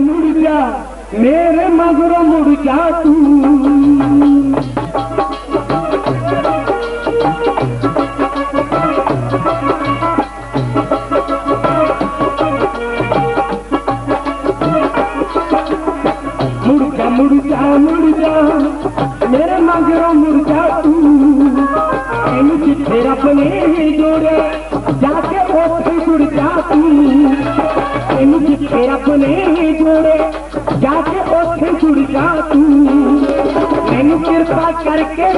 मुड़े मगर मुड़ तूं मुड़ मुड़ जा मेरे मगरों अपने ही जोड़े, जाके ओथे जुड़ जा तू। मैनू कृपा करके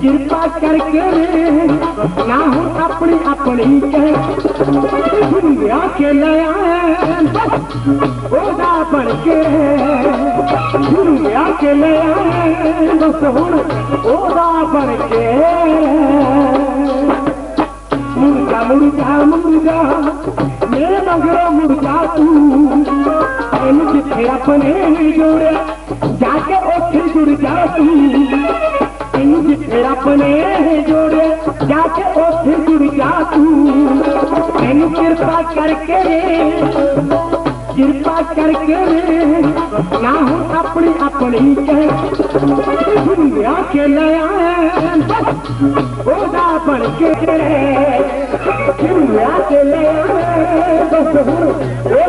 कृपा करके ना हूँ अपनी अपनी के दुनिया के नया ओदा बन के। दुनिया के नया बस हूँ ओदा बन के। ਮੁਰਗਾ ਮੁਰਗਾ ਮੁਰਗਾ ਮੇਰੇ ਮਗਰੋਂ ਮੁਰਗਾ ਤੂੰ। ਇਹਨੂੰ ਜਿੱਥੇ ਆਪਣੇ ਜੋੜਿਆ, ਜਾ ਕੇ ਉੱਥੇ ਜੁੜ ਜਾ ਤੂੰ। ਇਹਨੂੰ ਜਿੱਥੇ ਆਪਣੇ ਜੋੜਿਆ, ਜਾ ਕੇ ਉੱਥੇ ਜੁੜ ਜਾ ਤੂੰ। ਮੈਨੂੰ ਕਿਰਪਾ ਕਰਕੇ कृपा करके ना हो अपनी अपनी कह दुनिया के नया ओदा बन के दुनिया के नया ओ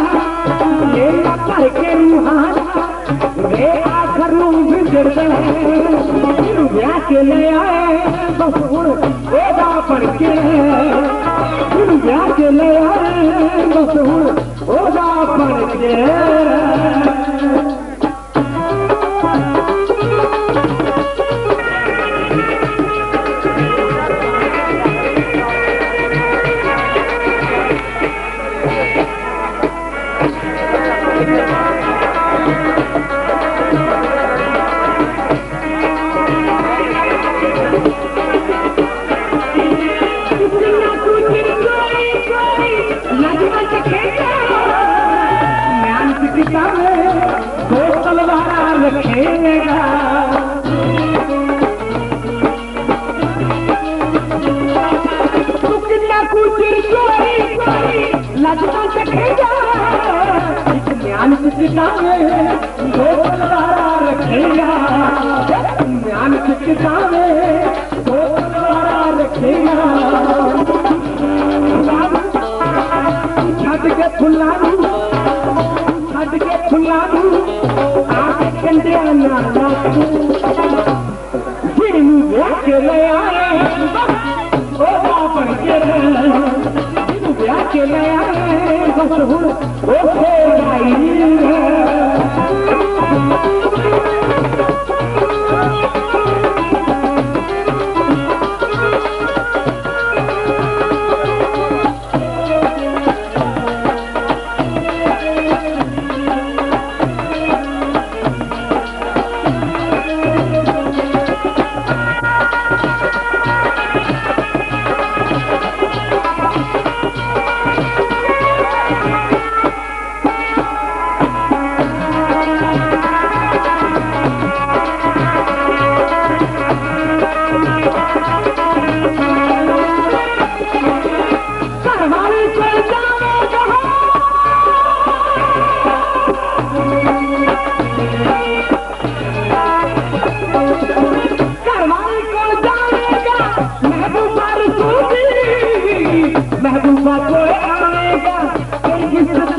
मसहूर ओदा पर जे चुका कले आए मसहूर ओदा रखेगा Thank you.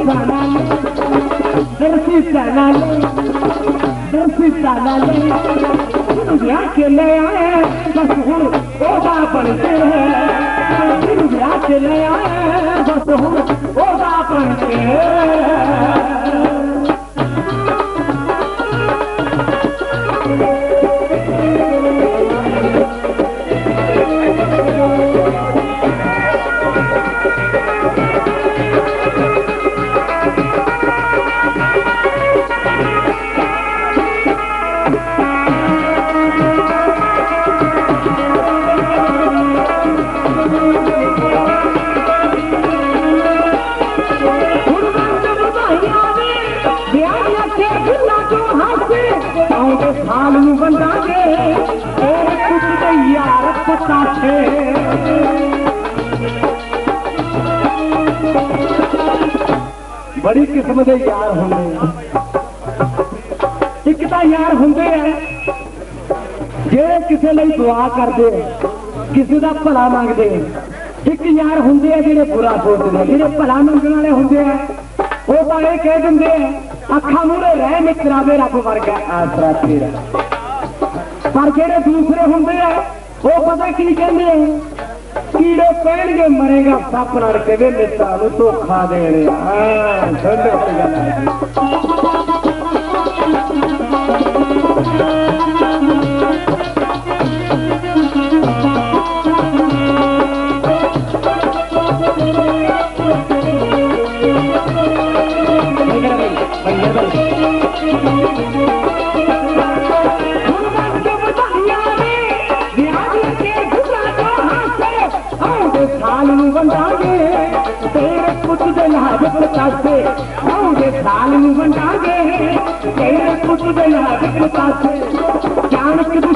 दर्शी जाना ले दर्शी जाना ले दर्शी जाना ले दुनिया के ले आए बस हम ओदा बनते हैं दुनिया के ले आए बस हम ओदा बनते हैं ਪਤਾਸ਼ੇ ਬੜੀ ਕਿਸਮ ਦੇ ਯਾਰ ਹੁੰਦੇ ਇੱਕ ਤਾਂ ਯਾਰ ਹੁੰਦੇ ਆ ਜਿਹੜੇ ਕਿਸੇ ਲਈ ਦੁਆ ਕਰਦੇ ਕਿਸੇ ਦਾ ਭਲਾ ਮੰਗਦੇ ਇੱਕ ਯਾਰ ਹੁੰਦੇ ਆ ਜਿਹੜੇ ਬੁਰਾ ਸੋਚਦੇ ਜਿਹੜੇ ਭਲਾ ਮੰਗਣ ਵਾਲੇ ਹੁੰਦੇ ਆ ਉਹ ਤਾਂ ਇਹ ਕਹਿ ਦਿੰਦੇ ਆ ਅੱਖਾਂ ਮੂਹਰੇ ਰਹਿ ਮਿੱਤਰਾਵੇ ਰੱਬ ਵਰਗਾ ਆਸਰਾ ਤੇਰਾ ਪਰ ਜਿਹੜੇ ਦੂਸਰੇ ਹੁੰਦੇ ਆ ਉਹ ਪਤਾ ਕੀ ਕਹਿੰਦੇ ਕੀੜੇ ਪੈਣਗੇ, ਮਰੇਗਾ ਸੱਪ ਨਾਲ ਕਦੇ ਮਿੱਤਰਾਂ ਨੂੰ ਧੋਖਾ ਦੇਣੇ ਹਾਂ ਛੱਡੋ ਗੱਲ چاڻي چڻڪ به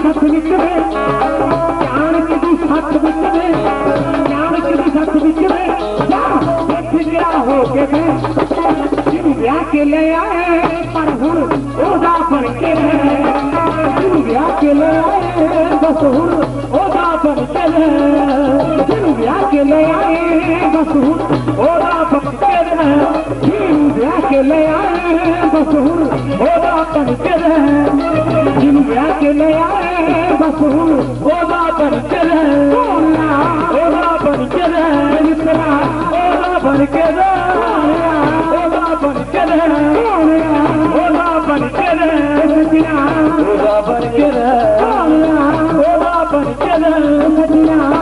پر هوندا बसहुर ओदा पकड़े फिर ब्याह के ले आए बसहुर ओदा पकड़े फिर ब्याह के ले आए बसहुर ओदा पकड़े फिर ब्याह के ले आए बसहुर ओदा पकड़े ओदा पकड़े मित्रा। ओदा पकड़े ओदा पकड़े ओदा पकड़े मित्रा। ओदा चला मदिना